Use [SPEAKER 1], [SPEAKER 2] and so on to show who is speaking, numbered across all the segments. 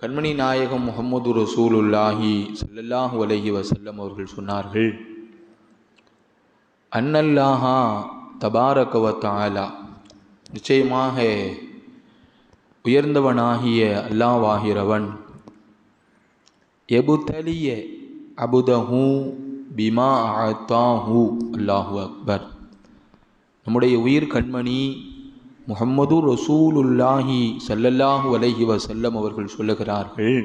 [SPEAKER 1] கண்மணி நாயகம் முகமது ரசூலுல்லாஹி சல்லல்லாஹு அலஹி வசல்லம் அவர்கள் சொன்னார்கள் அன்னல்லாஹா தபாரகவத்தாலா நிச்சயமாக உயர்ந்தவனாகிய அல்லாவாகிறவன் எபுதலிய அபுதஹூ பிமா அத்தாஹூ அல்லாஹு அக்பர். நம்முடைய உயிர் கண்மணி முகம்மது ரசூலுல்லாஹி சல்லல்லாஹு அலைஹி வஸல்லம் அவர்கள் சொல்லுகிறார்கள்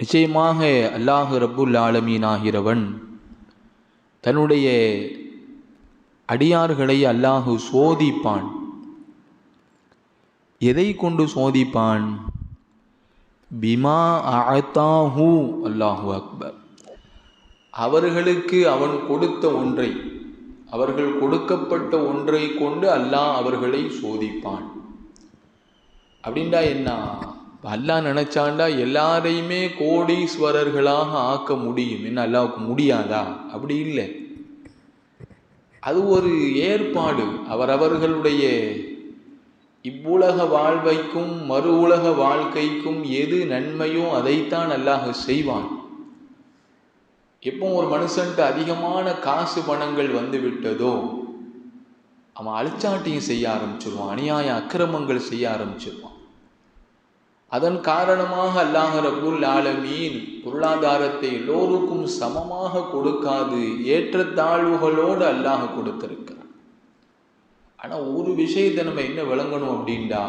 [SPEAKER 1] நிச்சயமாக அல்லாஹ் ரப்புல் ஆலமீன் ஆகிறவன் தன்னுடைய அடியார்களை அல்லாஹு சோதிப்பான். எதை கொண்டு சோதிப்பான்? பிமா அத்தாஹு அல்லாஹு அக்பர். அவர்களுக்கு அவன் கொடுத்த ஒன்றை அவர்கள் கொடுக்கப்பட்ட ஒன்றை கொண்டு அல்லாஹ் அவர்களை சோதிப்பான். அப்படின்டா என்ன? அல்லாஹ் நினைச்சாண்டா எல்லாரையுமே கோடீஸ்வரர்களாக ஆக்க முடியும். என்ன அல்லாவுக்கு முடியாதா? அப்படி இல்லை. அது ஒரு ஏற்பாடு. அவரவர்களுடைய இவ்வுலக வாழ்வைக்கும் மறு உலக வாழ்க்கைக்கும் எது நன்மையோ அதைத்தான் அல்லாஹ் செய்வான். எப்போ ஒரு மனுஷன்ட்டு அதிகமான காசு பணங்கள் வந்து விட்டதோ அவன் அழிச்சாட்டியும் செய்ய ஆரம்பிச்சிருவான் அநியாய அக்கிரமங்கள் செய்ய ஆரம்பிச்சிருவான். அதன் காரணமாக அல்லாஹ் ரபுல் ஆலமீன் பொருளாதாரத்தை எல்லோருக்கும் சமமாக கொடுக்காது ஏற்றத்தாழ்வுகளோடு அல்லாஹ் கொடுத்திருக்கிறான். ஆனால் ஒரு விஷயத்தை நம்ம என்ன விளங்கணும் அப்படின்டா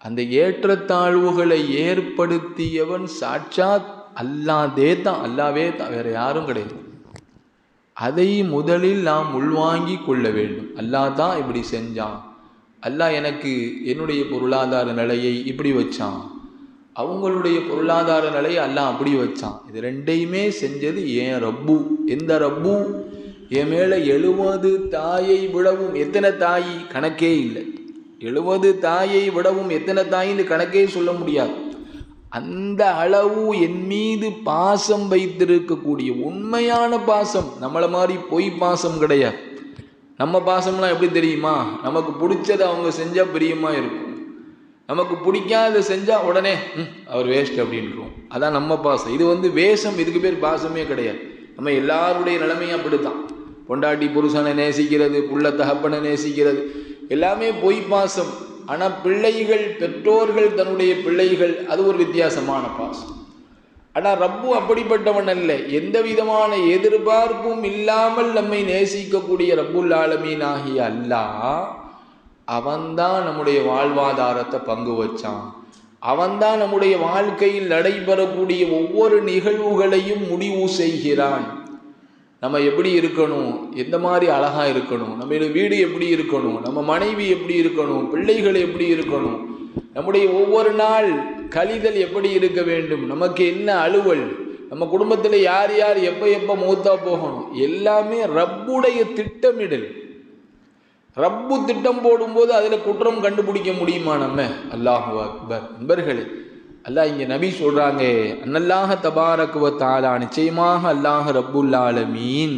[SPEAKER 1] அந்த ஏற்றத்தாழ்வுகளை ஏற்படுத்தியவன் சாட்சாத் அல்லாதே தான் அல்லாவே தான் வேறு யாரும் கிடையாது. அதை முதலில் நாம் உள்வாங்கி கொள்ள வேண்டும். அல்லாஹ் தான் இப்படி செஞ்சான். அல்லாஹ் எனக்கு என்னுடைய பொருளாதார நிலையை இப்படி வச்சான். அவங்களுடைய பொருளாதார நிலையை அல்லாஹ் அப்படி வச்சான். இது ரெண்டையுமே செஞ்சது ஏன் ரப்பு. எந்த ரப்பு? என் மேலே எழுபது தாயை விடவும் எத்தனை தாய்? கணக்கே இல்லை. எழுபது தாயை விடவும் எத்தனை தாயின்னு கணக்கே சொல்ல முடியாது. அந்த அளவு என் மீது பாசம் வைத்திருக்கக்கூடிய உண்மையான பாசம் நம்மளை மாதிரி பொய் பாசம் கிடையாது. நம்ம பாசம்லாம் எப்படி தெரியுமா? நமக்கு பிடிச்சதை அவங்க செஞ்சால் பிரியமாக இருக்கும். நமக்கு பிடிக்காத செஞ்சால் உடனே அவர் வேஸ்ட் அப்படின்றோம் அதான் நம்ம பாசம். இது வந்து வேஷம் இதுக்கு பேர் பாசமே கிடையாது. நம்ம எல்லாருடைய நிலைமையும் அப்படித்தான். பொண்டாட்டி புருஷனை நேசிக்கிறது புள்ள தகப்பனை நேசிக்கிறது எல்லாமே பொய் பாசம். ஆனால் பிள்ளைகள் பெற்றோர்கள் தன்னுடைய பிள்ளைகள் அது ஒரு வித்தியாசமான பாசம். ஆனால் ரப்பு அப்படிப்பட்டவன் அல்ல. எந்த விதமான எதிர்பார்ப்பும் இல்லாமல் நம்மை நேசிக்கக்கூடிய ரப்புல் ஆலமீன் ஆகிய அல்லாஹ் அவன்தான் நம்முடைய வாழ்வாதாரத்தை பங்கு வச்சான். அவன்தான் நம்முடைய வாழ்க்கையில் நடைபெறக்கூடிய ஒவ்வொரு நிகழ்வுகளையும் முடிவு செய்கிறான். நம்ம எப்படி இருக்கணும்? எந்த மாதிரி அழகா இருக்கணும்? நம்மளுடைய வீடு எப்படி இருக்கணும்? நம்ம மனைவி எப்படி இருக்கணும்? பிள்ளைகள் எப்படி இருக்கணும்? நம்முடைய ஒவ்வொரு நாள் கழிதல் எப்படி இருக்க வேண்டும்? நமக்கு என்ன அலுவல்? நம்ம குடும்பத்தில் யார் யார் எப்போ எப்போ மூத்தா போகணும்? எல்லாமே ரப்புடைய திட்டமிடல். ரப்பு திட்டம் போடும்போது அதில் குற்றம் கண்டுபிடிக்க முடியுமா நம்ம? அல்லாஹு அக்பர். நண்பர்களே அல்லாஹ் இங்கே நபி சொல்கிறாங்க அன்னல்லாஹ தபாரக்குவ தாலா நிச்சயமாக அல்லாஹ் ரப்புல் ஆலமீன்.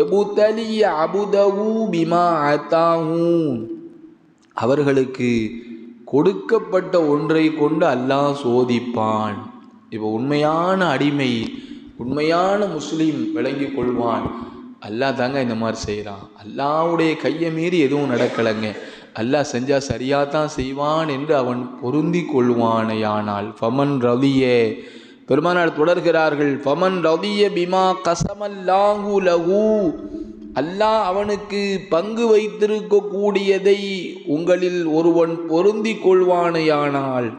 [SPEAKER 1] எபுதலிய அபுதவு பிமா அத்தாஹூன். அவர்களுக்கு கொடுக்கப்பட்ட ஒன்றை கொண்டு அல்லாஹ் சோதிப்பான். இப்போ உண்மையான அடிமை உண்மையான முஸ்லீம் விளங்கி கொள்வான். அல்லாஹ் தாங்க இந்த மாதிரி செய்கிறான் அல்லாவுடைய கையை மீறி எதுவும் நடக்கலைங்க. அல்லாஹ் செஞ்சால் சரியாக தான் செய்வான் என்று அவன் பொருந்தி கொள்வானையானால் ஃபமன் ரவியே பெருமானார் தொடர்கிறார்கள் ஃபமன் ரவிய பிமா கசமல்லாஹு லகு அல்லாஹ் அவனுக்கு பங்கு வைத்திருக்கக்கூடியதை உங்களில் ஒருவன் பொருந்தி கொள்வானையானால்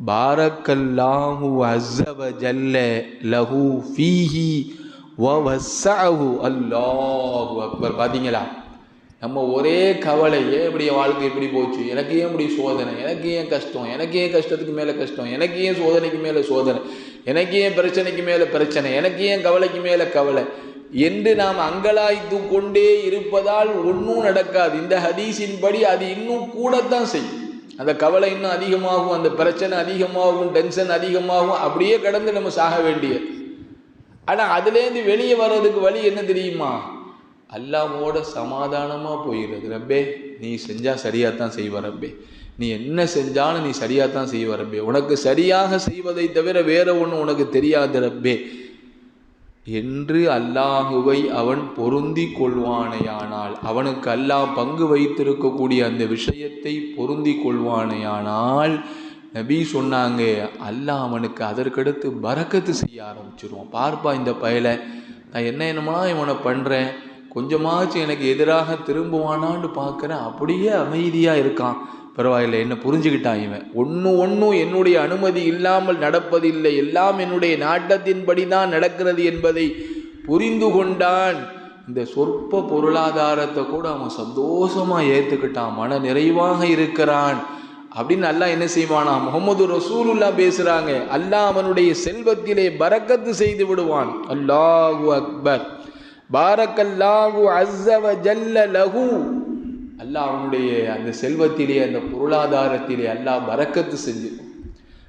[SPEAKER 1] பாரக்கல்லாஹு அஸ்ஸவ ஜல்ல லகு ஃபீஹி அல்லாஹு அக்பர். பார்த்தீங்களா நம்ம ஒரே கவலை ஏன் இப்படி என் வாழ்க்கை இப்படி போச்சு? எனக்கு ஏன் இப்படி சோதனை? எனக்கு ஏன் கஷ்டம்? எனக்கு ஏன் கஷ்டத்துக்கு மேலே கஷ்டம்? எனக்கு ஏன் சோதனைக்கு மேலே சோதனை? எனக்கு ஏன் பிரச்சனைக்கு மேலே பிரச்சனை? எனக்கு ஏன் கவலைக்கு மேலே கவலை? என்று நாம் அங்கலாய்த்து கொண்டே இருப்பதால் ஒன்றும் நடக்காது. இந்த ஹதீஸின்படி அது இன்னும் கூடத்தான் செய்யும். அந்த கவலை இன்னும் அதிகமாகும் அந்த பிரச்சனை அதிகமாகும் டென்ஷன் அதிகமாகும். அப்படியே கடந்து நம்ம சாக வேண்டியது. ஆனால் அதுலேருந்து வெளியே வர்றதுக்கு வழி என்ன தெரியுமா? அல்லாமோட சமாதானமாக போயிடுறது ரப்பே நீ செஞ்சால் சரியாக தான் செய்வ ரப்பே. நீ என்ன செஞ்சாலும் நீ சரியாக தான் செய்வ ரப்பே. உனக்கு சரியாக செய்வதை தவிர வேற ஒன்று உனக்கு தெரியாது ரப்பே. என்று அல்லாஹுவை அவன் பொருந்தி கொள்வானேயானால் அவனுக்கு அல்லாஹ் பங்கு வைத்திருக்கக்கூடிய அந்த விஷயத்தை பொருந்தி கொள்வானேயானால் நபி சொன்னாங்க அல்லாஹ் அவனுக்கு அதற்கடுத்து பறக்கத்து செய்ய ஆரம்பிச்சிருவான். பார்ப்பா இந்த பயலை. நான் என்ன என்னமா இவனை பண்ணுறேன் கொஞ்சமாச்சும் எனக்கு எதிராக திரும்புவானான்னு பார்க்குறேன். அப்படியே அமைதியாக இருக்கான். பரவாயில்லை என்ன புரிஞ்சுக்கிட்டான் இவன். ஒன்று ஒன்றும் என்னுடைய அனுமதி இல்லாமல் நடப்பதில்லை. எல்லாம் என்னுடைய நாட்டத்தின்படி தான் நடக்கிறது என்பதை புரிந்து கொண்டான். இந்த சொற்ப பொருளாதாரத்தை கூட அவன் சந்தோஷமாக ஏற்றுக்கிட்டான் மன நிறைவாக இருக்கிறான். அப்படின்னு அல்லாஹ் என்ன செய்வானா? முகமது ரசூலுல்லா பேசுறாங்க. அல்லாஹ் அவனுடைய செல்வத்திலே பரக்கத்து செய்து விடுவான். அல்லாஹு அக்பர். பாரக்கல்லாஹு அஸ்ஸவ ஜல்ல லஹு. அல்லாஹ் அவனுடைய அந்த செல்வத்திலே அந்த பொருளாதாரத்திலே அல்லாஹ் பரக்கத்து செஞ்சு.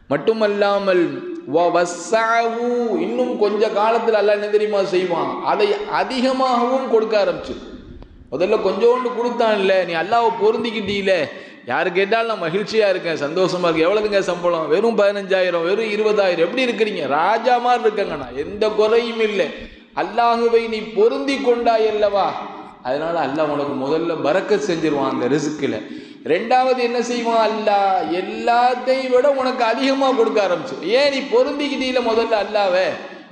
[SPEAKER 1] மட்டுமல்லாமல் இன்னும் கொஞ்ச காலத்தில் அல்லாஹ் என்ன தெரியுமா செய்வான்? அதை அதிகமாகவும் கொடுக்க ஆரம்பிச்சு. முதல்ல கொஞ்சோண்டு கொடுத்தான்ல நீ அல்லாவை பொருந்திக்கிட்டீல யார் கேட்டாலும் நான் மகிழ்ச்சியாக இருக்கேன் சந்தோஷமாக இருக்கேன். எவ்வளவுங்க சம்பளம்? வெறும் பதினஞ்சாயிரம் வெறும் இருபதாயிரம். எப்படி இருக்கிறீங்க? ராஜா மாதிரி இருக்கங்கண்ணா. எந்த குறையும் இல்லை. அல்லாஹுவை நீ பொருந்தி கொண்டாய் அல்லவா? அதனால அல்லாஹ் உனக்கு முதல்ல பறக்க செஞ்சிருவான் அந்த ரிசுக்கில். ரெண்டாவது என்ன செய்வான்? அல்லாஹ் எல்லாத்தையும் விட உனக்கு அதிகமாக கொடுக்க ஆரம்பிச்சு ஏன் நீ பொருந்திக்கிட்டீல முதல்ல அல்லாவே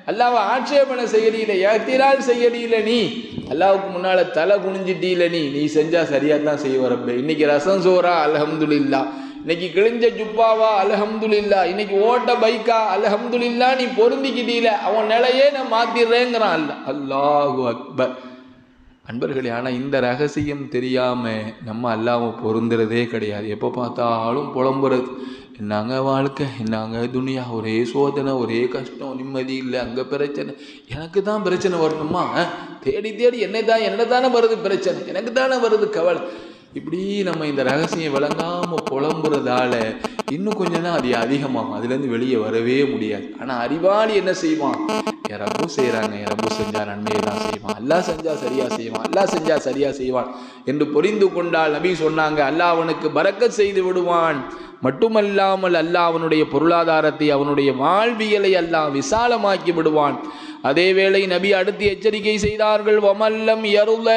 [SPEAKER 1] அல்லாவை ஆட்சேபனை செய்யறீல எத்திரால் செய்யறீல நீ. அல்லாவுக்கு முன்னால தலை குனிஞ்சிட்டீல நீ. நீ செஞ்சா சரியா தான் செய்வரப்ப இன்னைக்கு ரசம் சோறா அலஹம்துல்லா இன்னைக்கு கிழிஞ்ச ஜுப்பாவா அலஹம்துல்லா இன்னைக்கு ஓட்ட பைக்கா அலஹம்துல்லா நீ பொருந்திக்கிட்டீல. அவன் நிலையே நான் மாத்திடுறேங்கிறான் அல்ல அல்லாஹு அக்பர். அன்பர்களே ஆனால் இந்த ரகசியம் தெரியாமல் நம்ம அல்லாவை பொருந்துறதே கிடையாது. எப்போ பார்த்தாலும் புலம்புறது. என்னங்க வாழ்க்கை? என்னங்க துணியா ஒரே சோதனை ஒரே கஷ்டம் நிம்மதி இல்லை அங்கே பிரச்சனை. எனக்கு தான் பிரச்சனை வரணுமா? தேடி தேடி என்னை தான் என்ன தானே வருது பிரச்சனை. எனக்கு தானே வருது கவலை. இப்படி நம்ம இந்த ரகசியம் விளங்காமல் புலம்புறதால இன்னும் கொஞ்சம் தான் அது அதிகமாகும். அதுலேருந்து வெளியே வரவே முடியாது. ஆனால் அறிவாளி என்ன செய்வான்? என் செய்கிறாங்க என் செஞ்சால் செஞ்சா நன்மையை தான் செய்வான். அல்லாஹ் செஞ்சால் சரியா செய்வான். அல்லாஹ் செஞ்சால் சரியா செய்வான். என்று புரிந்து கொண்டால் நபி சொன்னாங்க அல்லாஹ் அவனுக்கு பறக்க செய்து விடுவான். மட்டுமல்லாமல் அல்லாஹ் அவனுடைய பொருளாதாரத்தை அவனுடைய வாழ்வியலை அல்லாஹ் விசாலமாக்கி விடுவான். அதேவேளை நபி அடுத்து எச்சரிக்கை செய்தார்கள் வமல்லம் எருள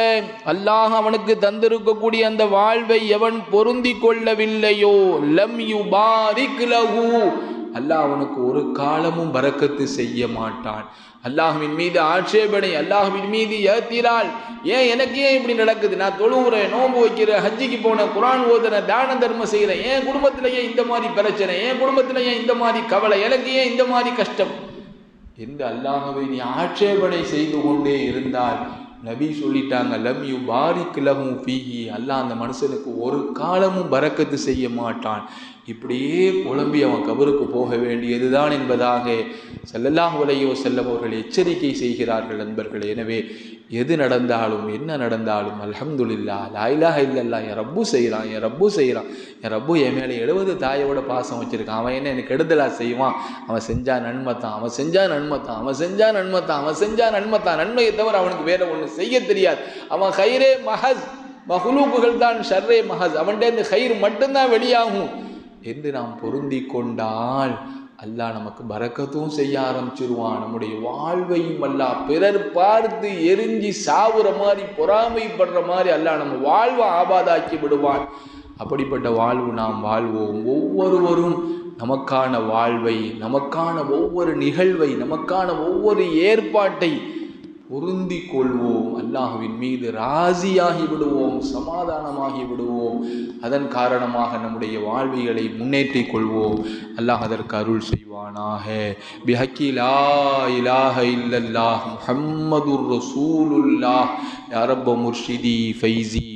[SPEAKER 1] அல்லாஹ் அவனுக்கு தந்திருக்கக்கூடிய அந்த வாழ்வை எவன் பொருந்தி கொள்ளவில்லையோ லம் யு பாரிக் லஹு அல்லாஹ் அவனுக்கு ஒரு காலமும் பறக்கத்து செய்ய மாட்டான். அல்லாஹுவின் மீது ஆட்சேபனை அல்லாஹுவின் மீது ஏத்திரால் ஏன் எனக்கு ஏன் இப்படி நடக்குது? நான் தொழுகிறேன் நோன்பு வைக்கிறேன் ஹஜ்ஜிக்கு போனேன் குரான் ஓதுறேன் தான தர்மம் செய்கிறேன் என் குடும்பத்துல ஏன் இந்த மாதிரி பிரச்சனை என் குடும்பத்துல ஏன் இந்த மாதிரி கவலை எனக்கு ஏன் இந்த மாதிரி கஷ்டம்? என்று அல்லாஹவை நீ ஆட்சேபனை செய்து கொண்டே இருந்தால் நபி சொல்லிட்டாங்க லம் யூ பாரிக் பீகி அல்லாஹ் அந்த மனுஷனுக்கு ஒரு காலமும் பறக்கத்து செய்ய மாட்டான். இப்படியே புலம்பி அவன் கபருக்கு போக வேண்டியதுதான் என்பதாக செல்லல்லாஹ் அலைஹி வஸல்லம் அவர்கள் எச்சரிக்கை செய்கிறார்கள் நண்பர்களே. எனவே எது நடந்தாலும் என்ன நடந்தாலும் அல்ஹம்துலில்லா லாயிலாக இல்லல்லா என் ரப்பு செய்கிறான் என் ரப்பு செய்கிறான் என் ரப்பு என் மேலே எழுபது தாயோட பாசம் வச்சுருக்கான். அவன் என்ன எனக்கு கெடுதலா செய்வான்? அவன் செஞ்சா நன்மைத்தான் அவன் செஞ்சா நன்மைத்தான் அவன் செஞ்சா நன்மைத்தான் அவன் செஞ்சா நன்மைத்தான் நன்மையை தவிர அவனுக்கு வேற ஒன்று செய்ய தெரியாது. அவன் ஹைரே மஹஸ் மஹ்லூக்குகள் தான் ஷர்ரே மஹஸ். அவன்கிட்ட இந்த ஹைர் மட்டும்தான் வெளியாகும். என்று நாம் பொருந்தி கொண்டால் அல்லாஹ் நமக்கு பறக்கத்தும் செய்ய ஆரம்பிச்சிருவான். நம்முடைய வாழ்வையும் அல்லா பிறர் பார்த்து எரிஞ்சு சாவுற மாதிரி பொறாமைப்படுற மாதிரி அல்லாஹ் நம்ம வாழ்வை ஆபாதாக்கி விடுவான். அப்படிப்பட்ட வாழ்வு நாம் வாழ்வோம். ஒவ்வொருவரும் நமக்கான வாழ்வை நமக்கான ஒவ்வொரு நிகழ்வை நமக்கான ஒவ்வொரு ஏற்பாட்டை பொருந்தி கொள்வோம் அல்லாஹுவின் மீது ராசியாகி விடுவோம் சமாதானமாகி விடுவோம். அதன் காரணமாக நம்முடைய வாழ்விகளை முன்னேற்றிக் கொள்வோம். அல்லாஹ் அதற்கு அருள் செய்வானாக. பிஹக்கி லா இலாஹ இல்லல்லாஹ் முஹம்மதுர் ரசூலுல்லாஹ். யா முர்ஷிதி ஃபைசி